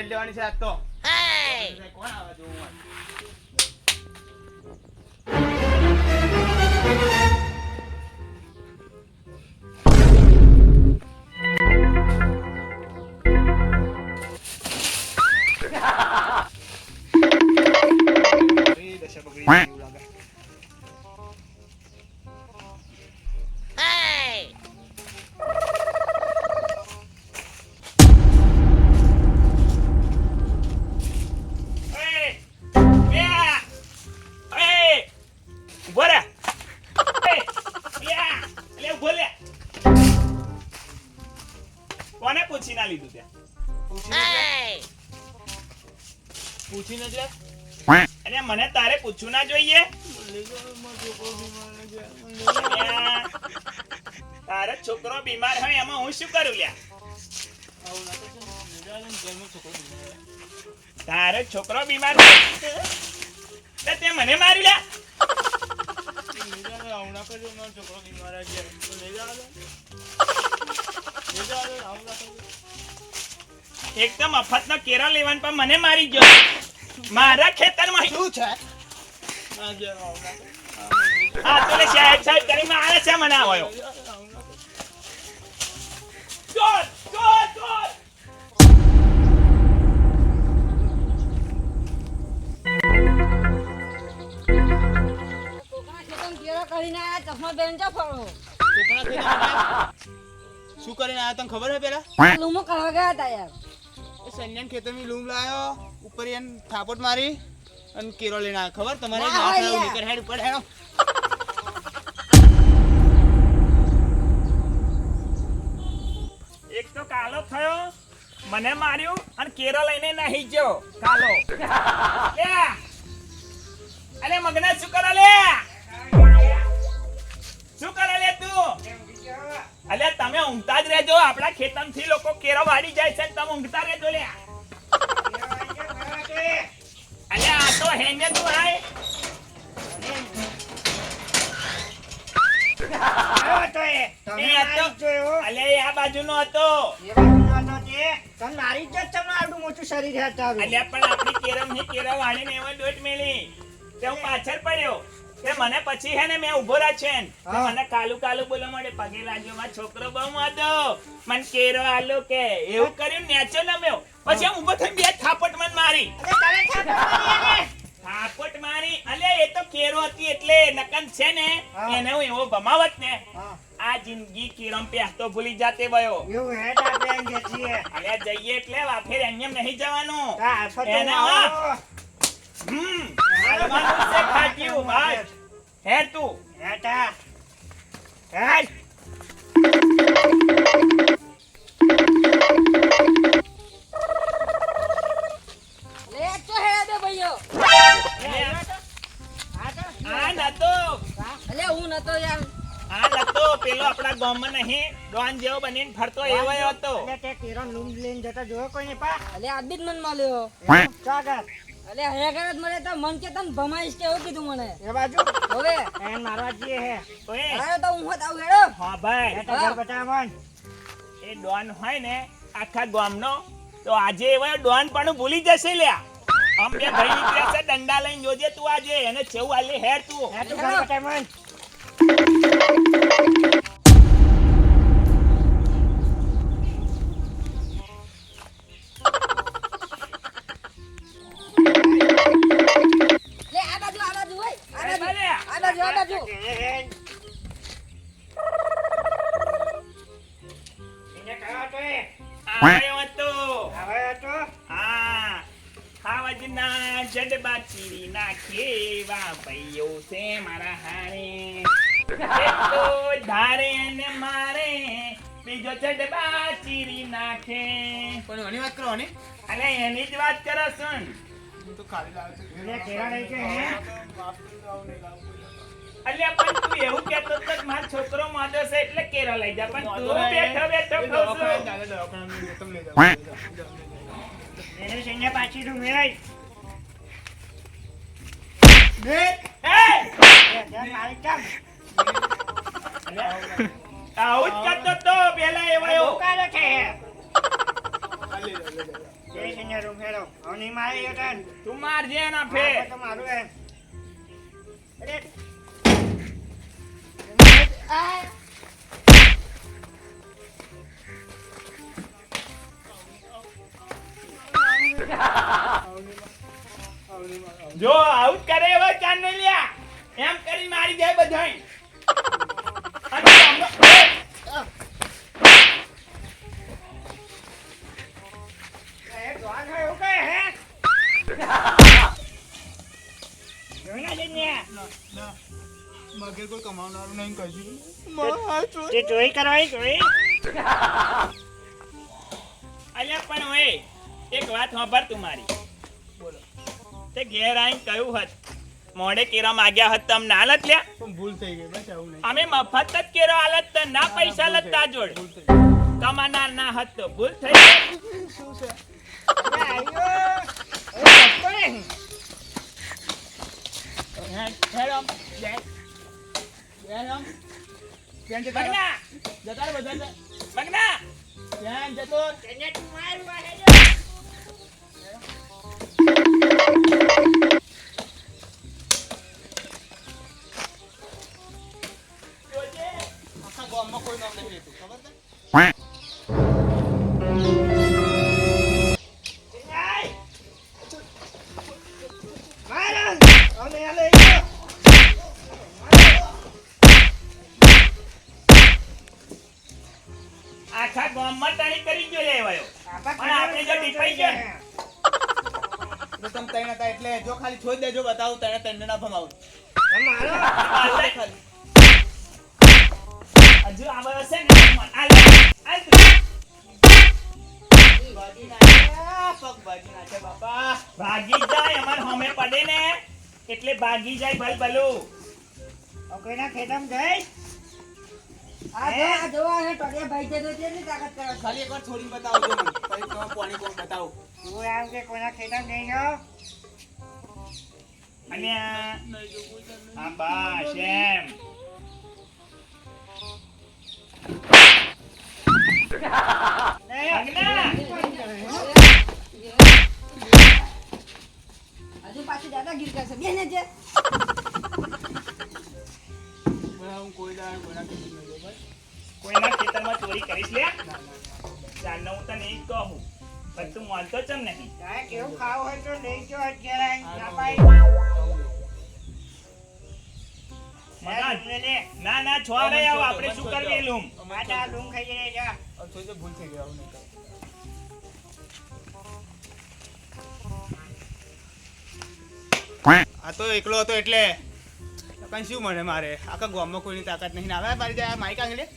હેડ લેવાની છે આજ તો Hey! કોણ આવે જોવું હોય. લીધું ત્યાં! પૂછીને જ લે. મને તારે પૂછવું ના જોઈએ! તારો છોકરો બીમાર હોય એમાં હું શું કરું લ્યા? તારો છોકરો બીમાર હોય. તે મને મારી લ્યા. છોકરો બીમાર એકદમ મફતનો કેરો લેવાન પણ મને મારી ગયો મારા ખેતરમાં શું છે હા તો લે સાહેબ સાહેબ કરી મારે છે મને ચોર ચોર ચોર આવ્યા? શું કરીને આવ્યા તને ખબર હે પેલા લુમો કરવા ગયા હતા યાર. એ ખેતર ખેતરની લૂમ લાયો ઉપર એન થાપટ મારી અને કેરો લઈને આવ્યો. ખબર? તમારે ના ના. નીકળ હેડ ઉપર હેડો. એક તો કાલો થયો મને માર્યો અને કેરો લઈને નાહી ગયો. કાલો. અરે મગના શું કરે લે તમે ઊંઘતા જ રહેજો. આપણા ખેતરથી લોકો કેરો વાળી જાય છે તમે ઊંઘતા રહેજો લે અલે આ તો હેને તું આય અલ્યા પાછળ પડ્યો. તે મને પછી હે ને મેં ઊભો એન. મને કાલુ કાલુ બોલવા મળે પગે લાગ્યો મારો છોકરો બહુ માદો. મને કેરો આલો કે એવું કર્યું? નેચો નમ્યો પછી હું ઊભો થઈને બે થાપટ મને મારી. થાપટ મારી અલે એ તો કેરો હતી એટલે નકન છે ને એને હું એવો ભમાવત ને આ જિંદગી કિરમ તો ભૂલી જાતે બયો અલ્યા જઈએ એટલે વાફેર એમ નહીં જવાનું. એને હમ. હાલવાનું છે ખાટ્યું ભાઈ હેડ તું લે, ચો હેડા બે ભાઈઓ. આ નતો અલે, હું નતો યાર. આ નતો પેલો આપણા ગામમાં નહીં ડોન જેવો બનીને ફરતો એવો હતો અલે, આ બી જ મને મળ્યો. અલે, હે કરત મળે તો મન કે તન ભમાઈશ કે એવું કીધું મને. હવે? ઓએ, આયો તો હું હોત આવું હેડો. હા ભાઈ. એ ડોન હોય ને આખા ગામનો તો આજે એવો ડોન પણ ભૂલી જશે લ્યા. આમ બે ભાઈ નીકળ્યા છે દંડા લઈને જોજે તું આજે. એને છેવું આલી હેર તું. લે ખાવજના જડબા ચીરી નાખે વા ભાઈઓ છે મારા હારે. તો ધારે ને મારે બીજો જડબા ચીરી નાખે. પણ આની વાત કરો ને અલે એની જ વાત કરો છું હું? તો ખાલી લાવ્યો છું અલ્યા પણ તું એવું કહેતો હતો કે મારો છોકરો માદો છે એટલે કેરો લઈ જા પણ તું બેઠો બેઠો ખાઉં છું. એ! આવું જ કરતો તો પેલા એવો એવો જય સિંહ રૂમ હેરો હવે મારે તું મારજે ના ફે આ તો મારું એમ જો આઉટ કરે એવો લ્યા. એમ કરી મારી જાય બધાય. No, મગર કોઈ કમાવનારું નહીં કશું તે ચોરી કરવાની ચોરી અલ્યા પણ ઓય એક વાત સાંભળ તું મારી. બોલો. તે ઘેર આઈને કહ્યું હત મોડે કેરા માગ્યા હતા તમ ના લત લ્યા. પણ ભૂલ થઈ ગઈ બસ આવું નહીં. અમે મફત જ કેરો આલત તો ના પૈસા લત જોડ. કમાનાર ના હત તો ભૂલ થઈ ગઈ. શું છે? આયો. એ રસ્તો કોઈ નામ નહીં લેતું. ખબર છે? આખા ગામમાં તાણી કરી ગયો લે એવાયો. પણ આપણે જો ટીપાઈ ગયો. ને. તમે ત્રણ હતા એટલે જો ખાલી છોડી દેજો બતાવું તને તને ના ભમાવું. હજુ આ બધો છે ને. ભાગી જાય અમાર હોમે પડે ને. એટલે ભાગી જાય ભલ. ભલું કોઈના ખેતમ જઈ ખાલી એકવાર છોડીને પછી પાણી કોણ બતાવો? તું આમ કે કોઈના ખેતમ જઈ ગયો અને આ બસ એમ. હજુ પાછી દાદાગીરી કરશે. બેને છે હું કોઈ દાડ કોઈના ખેતી નહીં જાઉં, બસ. કોઈના ખેતરમાં ચોરી કરીશ લે. ચાલ હું તને ઈ કહું. પણ તું માનતો ચમ નહીં. કેવું ખાવ હોય તો લઈ જો અત્યારે ના ના ના છોડ રહી આવો આપણે શું કરવી લૂમ? માતા લૂમ ખાઈ જાય જા. જોજો ભૂલ થઈ ગઈ આવું નહીં આ તો એકલો હતો એટલે પણ શું મળે મારે? આખા ગામમાં કોઈની તાકાત નહીં. આવે મારી જાય માઈક આંગળી